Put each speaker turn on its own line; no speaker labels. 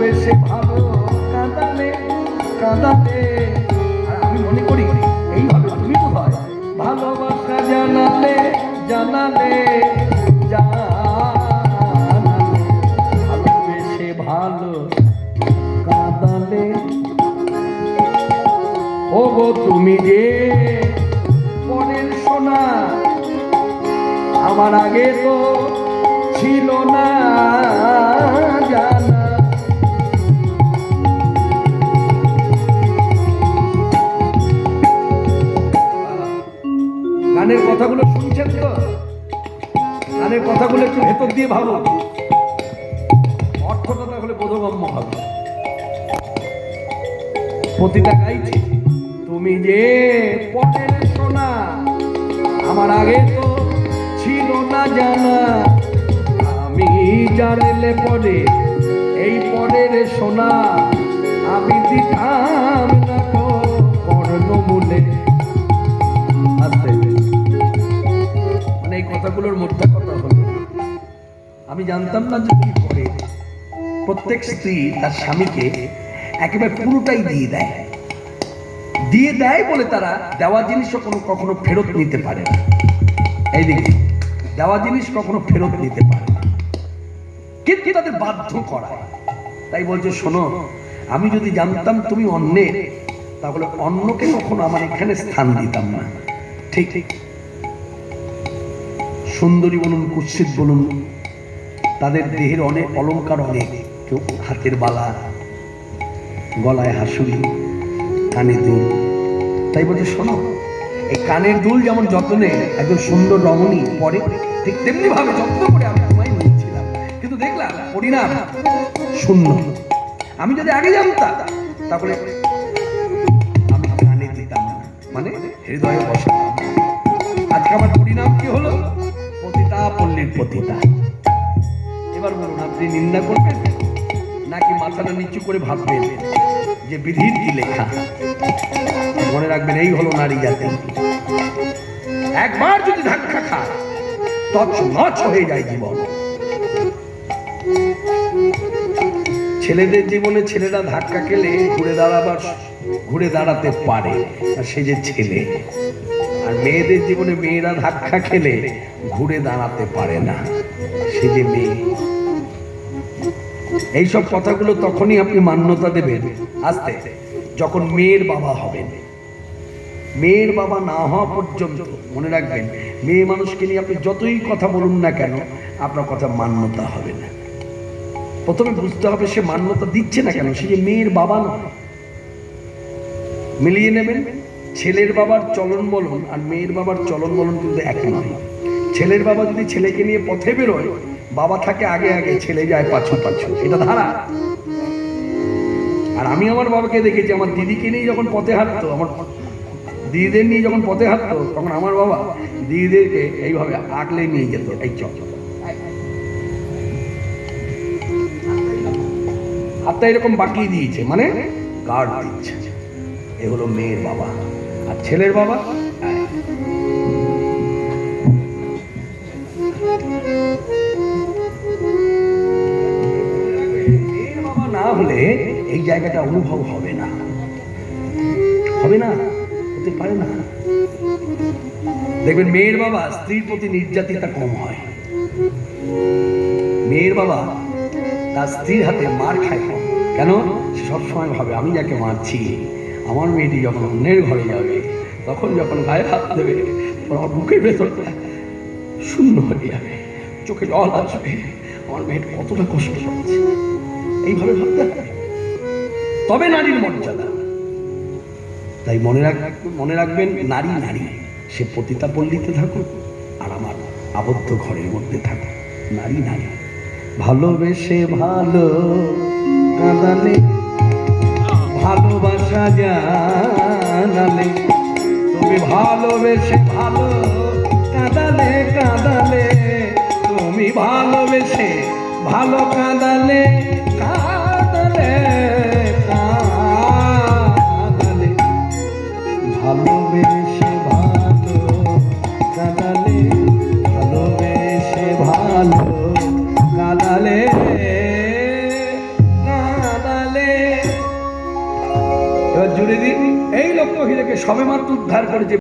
ভালোবেসে ভালো কাঁদালে কাঁদালে আমি মনে করি এইভাবে তুমি বোধহয় ভালোবাসা জানালে জানালে জানালে। ভালোবেসে ভালো কাঁদালে। ও তুমি যে পরের সোনা, আমার আগে তো ছিল না। কথাগুলো শুনছেন তো? গানের কথাগুলো একটু ভেতর দিয়ে ভাবো অর্থটা তাহলে বোধগম্য হবে। প্রতিটা গাইছে, তুমি যে পটের সোনা, আমার আগে তো ছিল না জানা। আমি জানলে পরে এই পরের সোনা। কথাগুলোর মধ্যে কথা হলো, আমি জানতাম না যে কি করে প্রত্যেক স্ত্রী তার স্বামীকে একেবারে পুরোটাই দিয়ে দেয়। দিয়ে দেয় বলে তারা দেওয়া জিনিসও কোনো কখনো ফেরত নিতে পারে না। এই দিকে দেওয়া জিনিস কখনো ফেরত নিতে পারে কিন্তু তাদের বাধ্য করায় তাই বলছে, শোনো, আমি যদি জানতাম তুমি অন্যের, তাহলে অন্যকে কখনো আমার এখানে স্থান দিতাম না। ঠিক ঠিক। সুন্দরী বলুন, কুৎসিত বলুন, তাদের দেহের অনেক অলঙ্কার অনেক। কেউ হাতের বালা, গলায় হাসুলি কানে দুল। তাই বলছে, শোনো, এই কানের দুল যেমন যত্নে একজন সুন্দর রমণী পরে, ঠিক তেমনি ভাবে যত্ন করে আমি তোমায় নিয়েছিলাম। কিন্তু দেখলাম, পরিণাম শূন্য। আমি যদি আগে জানতাম, তাহলে আমি কানে দিতাম মানে হৃদয়ে বসাতাম। আজকে আমার পরিণাম কি হলো? পতিতা এবার আপনি নিন্দা করবেন? নাকি মাথাটা নিচু করে ভাববেন যে বিধির কি লেখা? মনে রাখবেন, এই হলো নারী জাতি। একবার যদি ধাক্কা খায় তছ নছ হয়ে যায় জীবন। ছেলেদের জীবনে ছেলেরা ধাক্কা খেলে ঘুরে দাঁড়াবার ঘুরে দাঁড়াতে পারে। আর সে যে ছেলে আর মেয়েদের জীবনে মেয়েরা ধাক্কা খেলে ঘুরে দাঁড়াতে পারে না। সে যে মেয়ে। এইসব কথাগুলো তখনই আপনি মান্যতা দেবেন। আস্তে, যখন মেয়ের বাবা হবেন। মেয়ের বাবা না হওয়া পর্যন্ত মনে রাখবেন, মেয়ে মানুষকে নিয়ে আপনি যতই কথা বলুন না কেন, আপনার কথা মান্যতা হবে না। প্রথমে বুঝতে হবে সে মান্যতা দিচ্ছে না কেন, সে যে মেয়ের বাবা নয়। মিলিয়ে নেবেন। ছেলের বাবার চলন বলন আর মেয়ের বাবার চলন বলন কিন্তু এক নয়। ছেলের বাবা যদি ছেলেকে নিয়ে পথে বেরোয়, বাবা থাকে আগে আগে ছেলে যায় পাছু পাছু এটা ধারা। আর আমি আমার বাবাকে দেখেছি, আমার দিদিকে নিয়ে যখন পথে হাঁটতো, আমার দিদিদের নিয়ে যখন পথে হাঁটতো, তখন আমার বাবা দিদিদেরকে এইভাবে আগলে নিয়ে যেত। এই চল। হাতটা এরকম বাকিয়ে দিয়েছে মানে গার্ড দিচ্ছে। এ হলো মেয়ের বাবা। আর ছেলের বাবা? না হলে এই জায়গাটা অনুভব হবে না। হবে না? হতে পারে না। দেখবেন, মেয়ের বাবা স্ত্রীর প্রতি নির্যাতিতা কম হয়। মেয়ের বাবা তার স্ত্রীর হাতে মার খায় কেন? সবসময় ভাবে, আমি যাকে মারছি, আমার মেয়েটি যখন অন্যের ঘরে যাবে তখন যখন গায়ে হাত দেবে আমার বুকের ভেতরটা শূন্য হয়ে যাবে, চোখে জল আসবে। আমার মেয়ের কতটা কষ্ট পাচ্ছে এইভাবে ভাবতে তবে নারীর মর্যাদা। তাই মনে রাখ, মনে রাখবেন, নারী নারী, সে পতিতা পল্লীতে থাকুক আর আমার আবদ্ধ ঘরের মধ্যে থাকুক। নারী নারী, ভালোবেসে ভালো ভালোবাসা জানালে তুমি ভালোবেসে ভালো। কাঁদালে কাঁদালে তুমি ভালোবেসে ভালো কাঁদালে কাঁদালে। সবেমাত্র উদ্ধার করেছে